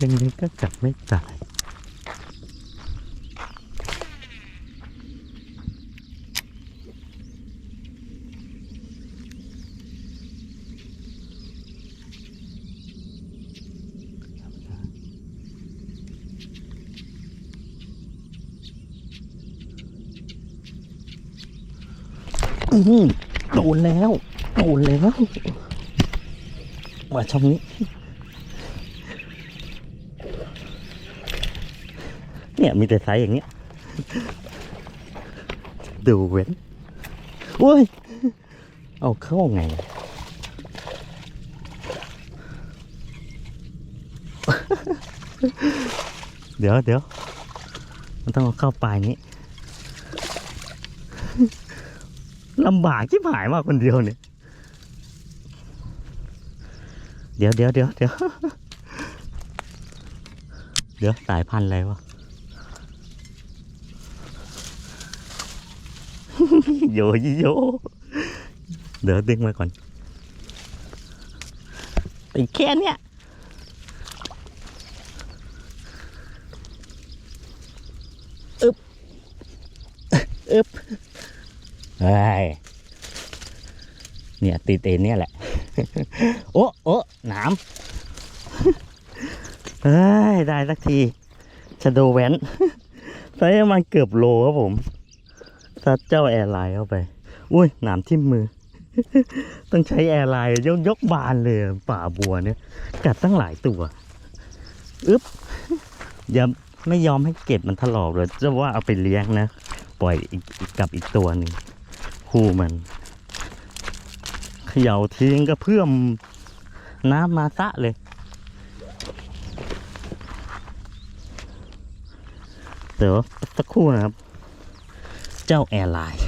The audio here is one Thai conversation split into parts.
ยังไงก็จับไม่ตายอื้อหือโดนแล้ว โดนแล้ว มาช่องนี้ เนี่ยมีแต่ไซส์อย่างเงี้ยดูเว้นโอ้ยเอาเข้าไงเดี๋ยวเดี๋ยวมันต้องเอาเข้าปลายนี้ลำบากที่หายมากคนเดียวเนี่ยเดี๋ยวเดี๋ยวเดี๋ยวเดี๋ยวเดี๋ยวสายพันธุ์อะไรวะ โยยิโย เดี๋ยวดึงมาก่อนไอ้แค่เนี้ยอึบอึบเฮ้ยเนี่ยตีเตนเนี่ยแหละ โอ้โอ้หนามเฮ้ยได้สักทีชะโดแวนใช้มันเกือบโลครับผม ซัดเจ้าแอร์ไลน์เข้าไป อุ้ยหนามทิ่มมือ ต้องใช้แอร์ไลน์ยกยกบานเลยป่าบัวเนี่ย กัดตั้งหลายตัวอึ๊บอย่าไม่ยอมให้เก็บมันถลอกเลยจะว่าเอาไปเลี้ยงนะ ปล่อยอีกอีกกับอีกตัวหนึ่งคู่มันเขย่าทิ้งก็เพื่อมน้ำมาซะเลยเดี๋ยวสักครู่นะครับ เจ้าแอร์ไลน์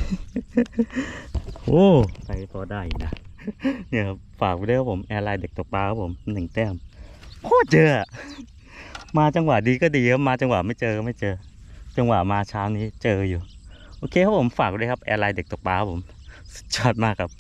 โอ้ไปพอได้นะเนี่ยครับฝากไว้ด้วยครับผมแอร์ไลน์เด็กตกปลาครับผมหนึ่งแต้มโคตรเจอ มาจังหวะดีก็ดีครับมาจังหวะไม่เจอก็ไม่เจอ จังหวะมาเช้านี้เจออยู่ โอเคครับผมฝากไว้ด้วยครับแอร์ไลน์เด็กตกปลาครับผมสุดยอดมากครับ